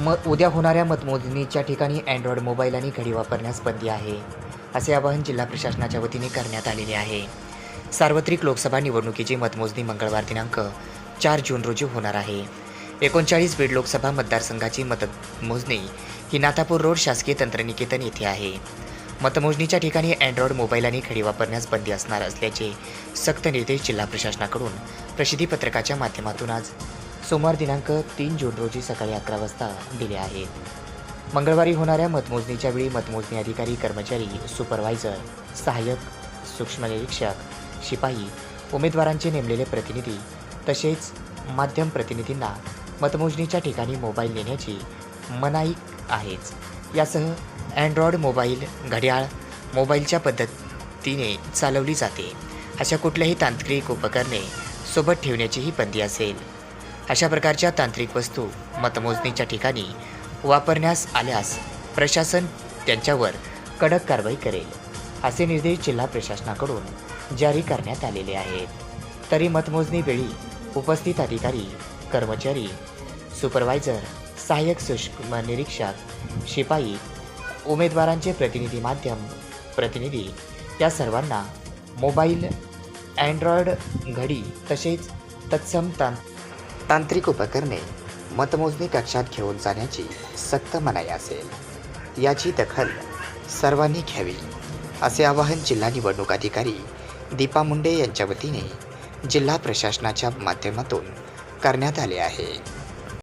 म उद्या होणाऱ्या मतमोजणीच्या ठिकाणी अँड्रॉइड मोबाईल आणि घडी वापरण्यास बंदी आहे असे आवाहन जिल्हा प्रशासनाच्या वतीने करण्यात आलेले आहे. सार्वत्रिक लोकसभा निवडणुकीची मतमोजणी मंगळवार दिनांक चार जून रोजी होणार आहे. एकोणचाळीस बीड लोकसभा मतदारसंघाची मतमोजणी ही नाथापूर रोड शासकीय तंत्रनिकेतन येथे आहे. मतमोजणीच्या ठिकाणी अँड्रॉइड मोबाईल आणि घडी वापरण्यास बंदी असणार असल्याचे सक्त निर्देश जिल्हा प्रशासनाकडून प्रसिद्धीपत्रकाच्या माध्यमातून आज सोमवार दिनांक तीन जून रोजी सकाळी अकरा वाजता दिले आहेत मंगळवारी होणाऱ्या मतमोजणीच्या वेळी मतमोजणी अधिकारी कर्मचारी सुपरवायझर सहाय्यक सूक्ष्म निरीक्षक शिपाई उमेदवारांचे नेमलेले प्रतिनिधी तसेच माध्यम प्रतिनिधींना मतमोजणीच्या ठिकाणी मोबाईल नेण्याची मनाई आहेच. यासह अँड्रॉइड मोबाईल घड्याळ मोबाईलच्या पद्धतीने चालवली जाते. अशा कुठल्याही तांत्रिक उपकरणे सोबत ठेवण्याचीही बंदी असेल. अशा प्रकारच्या तांत्रिक वस्तू मतमोजणीच्या ठिकाणी वापरण्यास आल्यास प्रशासन त्यांच्यावर कडक कारवाई करेल असे निर्देश जिल्हा प्रशासनाकडून जारी करण्यात आलेले आहेत. तरी मतमोजणी वेळी उपस्थित अधिकारी कर्मचारी सुपरवायझर सहाय्यक सूक्ष्म निरीक्षक शिपाई उमेदवारांचे प्रतिनिधी माध्यम प्रतिनिधी या सर्वांना मोबाईल अँड्रॉइड घडी तसेच तत्सम तां तांत्रिक उपकरणे मतमोजणी कक्षात घेऊन जाण्याची सक्त मनाई असेल. याची दखल सर्वांनी घ्यावी असे आवाहन जिल्हा निवडणूक अधिकारी दीपा मुंडे यांच्या वतीने जिल्हा प्रशासनाच्या माध्यमातून करण्यात आले आहे.